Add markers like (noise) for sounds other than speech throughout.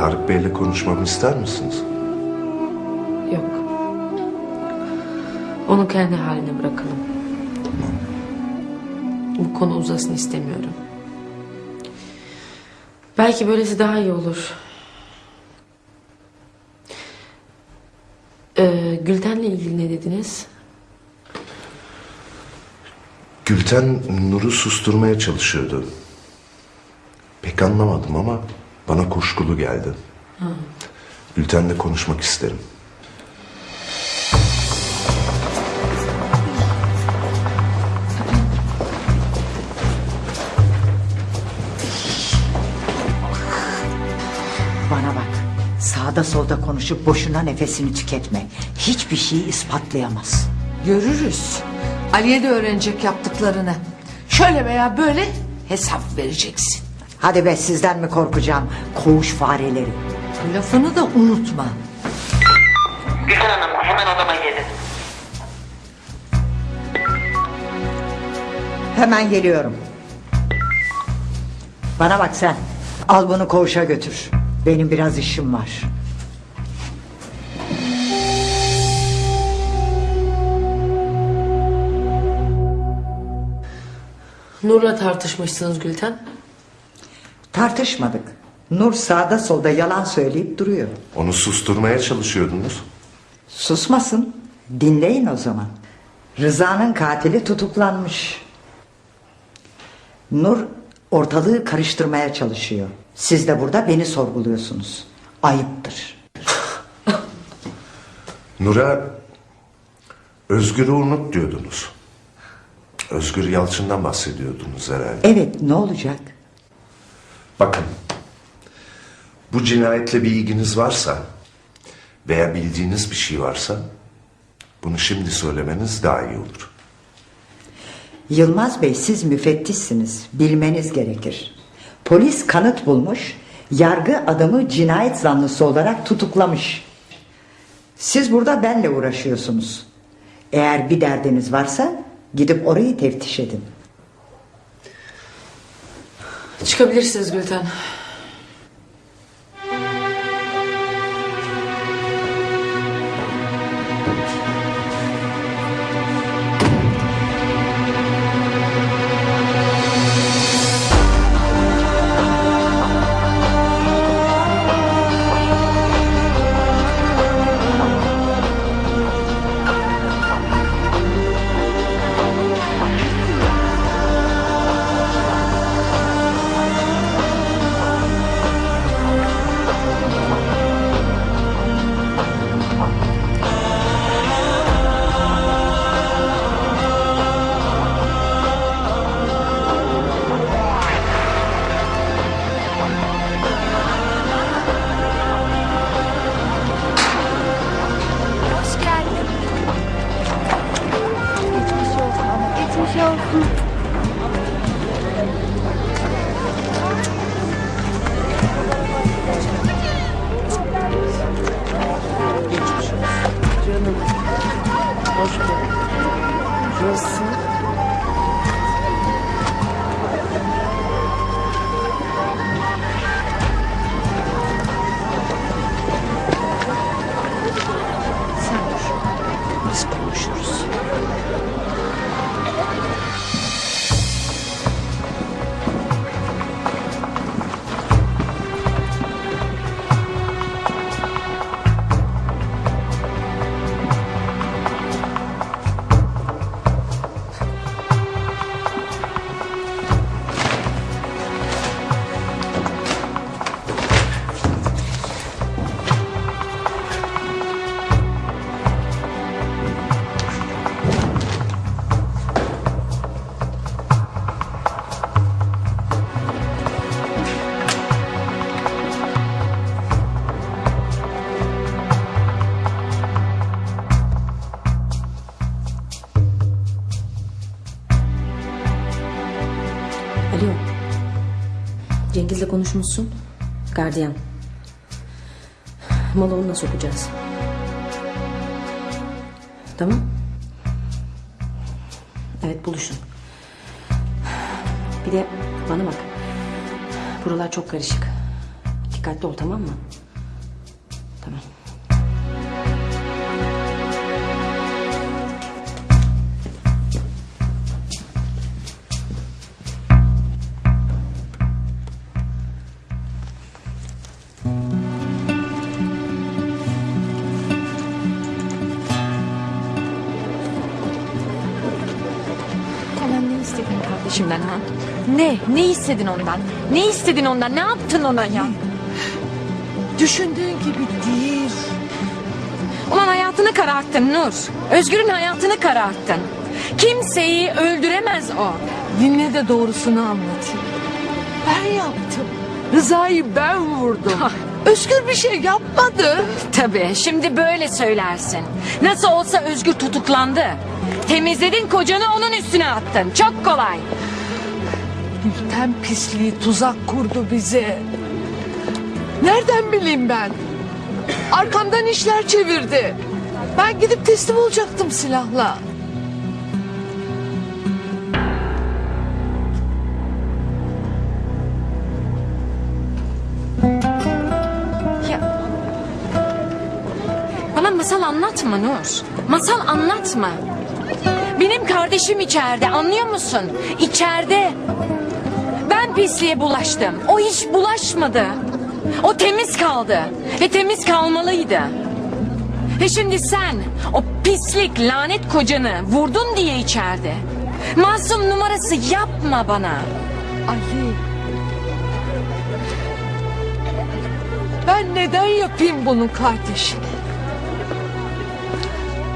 Tarık Bey'le konuşmamı ister misiniz? Yok. Onu kendi haline bırakalım. Bu konu uzasın istemiyorum. Belki böylesi daha iyi olur. Ee, Gülten'le ilgili ne dediniz? Gülten Nur'u susturmaya çalışıyordu. Pek anlamadım ama bana kuşkulu geldi. Gülten'le konuşmak isterim. Bana bak. Sağda solda konuşup boşuna nefesini tüketme. Hiçbir şeyi ispatlayamaz. Görürüz. Ali'ye de öğrenecek yaptıklarını. Şöyle veya böyle hesap vereceksin. Hadi be sizden mi korkacağım? Koğuş fareleri. Lafını da unutma. Gülten Hanım hemen odama gelin. Hemen geliyorum. Bana bak sen. Al bunu koğuşa götür. Benim biraz işim var. Nur'la tartışmışsınız Gülten. Tartışmadık. Nur sağda solda yalan söyleyip duruyor. Onu susturmaya çalışıyordunuz. Susmasın. Dinleyin o zaman. Rıza'nın katili tutuklanmış. Nur ortalığı karıştırmaya çalışıyor. Siz de burada beni sorguluyorsunuz. Ayıptır. (laughs) Nur'a Özgür'ü unut diyordunuz. Özgür Yalçın'dan bahsediyordunuz herhalde. Evet ne olacak? Bakın. Bu cinayetle bir ilginiz varsa veya bildiğiniz bir şey varsa bunu şimdi söylemeniz daha iyi olur. Yılmaz Bey siz müfettişsiniz. Bilmeniz gerekir. Polis kanıt bulmuş. Yargı adamı cinayet zanlısı olarak tutuklamış. Siz burada benle uğraşıyorsunuz. Eğer bir derdiniz varsa gidip orayı teftiş edin. Çıkabilirsiniz Gülten. Poxa, José. Alo. Cengiz'le konuşmuşsun. Gardiyan. Malı onunla sokacağız. Tamam. Evet buluşun. Bir de bana bak. Buralar çok karışık. Dikkatli ol tamam mı? Tamam. Kardeşimden ha? Ne? Ne istedin ondan? Ne istedin ondan? Ne yaptın ona ya? Düşündüğün gibi değil. Ulan hayatını kararttın Nur. Özgür'ün hayatını kararttın. Kimseyi öldüremez o. Dinle de doğrusunu anlatayım. Ben yaptım. Rıza'yı ben vurdum. Özgür bir şey yapmadı. Tabii şimdi böyle söylersin. Nasıl olsa Özgür tutuklandı. Temizledin kocanı onun üstüne attın. Çok kolay. Gülten pisliği tuzak kurdu bize. Nereden bileyim ben? Arkamdan işler çevirdi. Ben gidip teslim olacaktım silahla. Bana masal anlatma Nur. Masal anlatma. Benim kardeşim içeride anlıyor musun? İçeride. Pisliğe bulaştım. O hiç bulaşmadı. O temiz kaldı. Ve temiz kalmalıydı. Ve şimdi sen o pislik lanet kocanı vurdun diye içeride. Masum numarası yapma bana. Ali. Ben neden yapayım bunu kardeşine?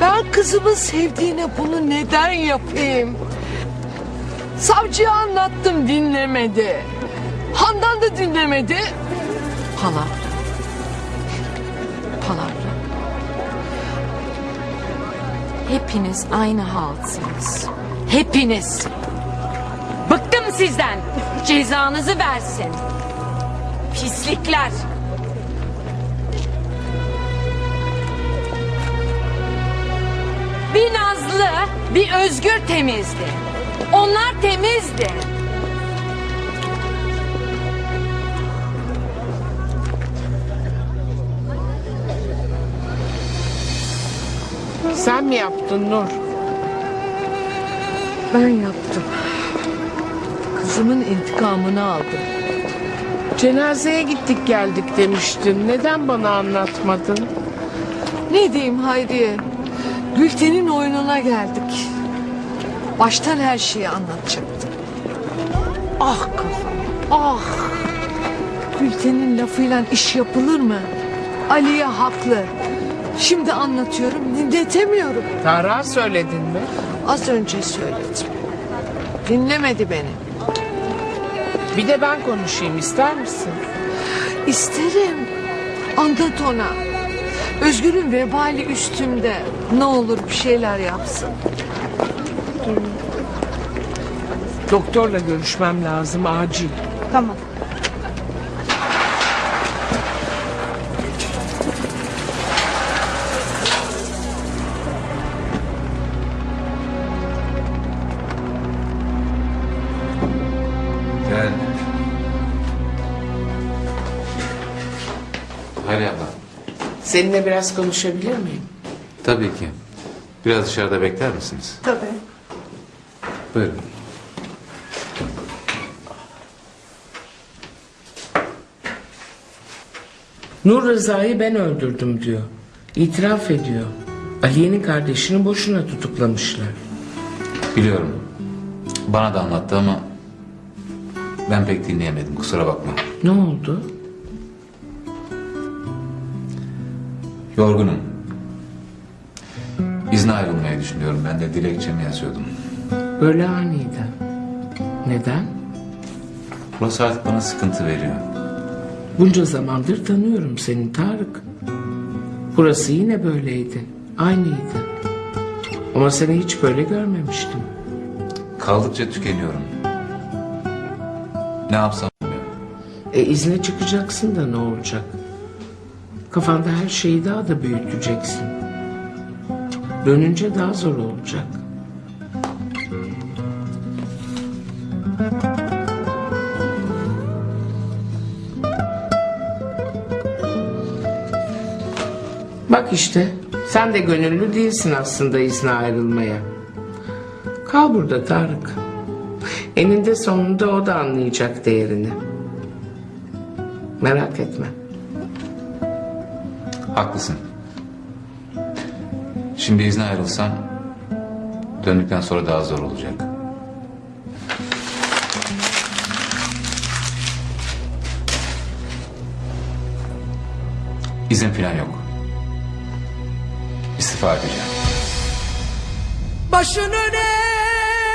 Ben kızımın sevdiğine bunu neden yapayım? Savcıya anlattım dinlemedi. Handan da dinlemedi. Palavra. Palavra. Hepiniz aynı halsınız. Hepiniz. Bıktım sizden. Cezanızı versin. Pislikler. Bir Nazlı, bir Özgür temizdi. Onlar temizdi. Sen mi yaptın Nur? Ben yaptım. Kızımın intikamını aldım. Cenazeye gittik geldik demiştin. Neden bana anlatmadın? Ne diyeyim Hayriye? Gülten'in oyununa geldik. Baştan her şeyi anlatacaktım. Ah kafam, ah! Gülten'in lafıyla iş yapılır mı? Aliye haklı. Şimdi anlatıyorum, dinletemiyorum. Tahra söyledin mi? Az önce söyledim. Dinlemedi beni. Bir de ben konuşayım ister misin? İsterim. Anlat ona. Özgür'ün vebali üstümde. Ne olur bir şeyler yapsın. Doktorla görüşmem lazım acil. Tamam. Gel. Hayri abla. Seninle biraz konuşabilir miyim? Tabii ki. Biraz dışarıda bekler misiniz? Tabii. Buyurun. Nur Rıza'yı ben öldürdüm diyor. İtiraf ediyor. Aliye'nin kardeşini boşuna tutuklamışlar. Biliyorum. Bana da anlattı ama ben pek dinleyemedim kusura bakma. Ne oldu? Yorgunum. İzne ayrılmayı düşünüyorum. Ben de dilekçemi yazıyordum. Böyle aniden. Neden? Burası artık bana sıkıntı veriyor. Bunca zamandır tanıyorum seni Tarık. Burası yine böyleydi. Aynıydı. Ama seni hiç böyle görmemiştim. Kaldıkça tükeniyorum. Ne yapsam bilmiyorum. E izne çıkacaksın da ne olacak? Kafanda her şeyi daha da büyüteceksin. Dönünce daha zor olacak. Bak işte sen de gönüllü değilsin aslında izne ayrılmaya. Kal burada Tarık. Eninde sonunda o da anlayacak değerini. Merak etme. Haklısın. Şimdi izne ayrılsam döndükten sonra daha zor olacak. İzin falan yok. İstifa edeceğim. Başın öne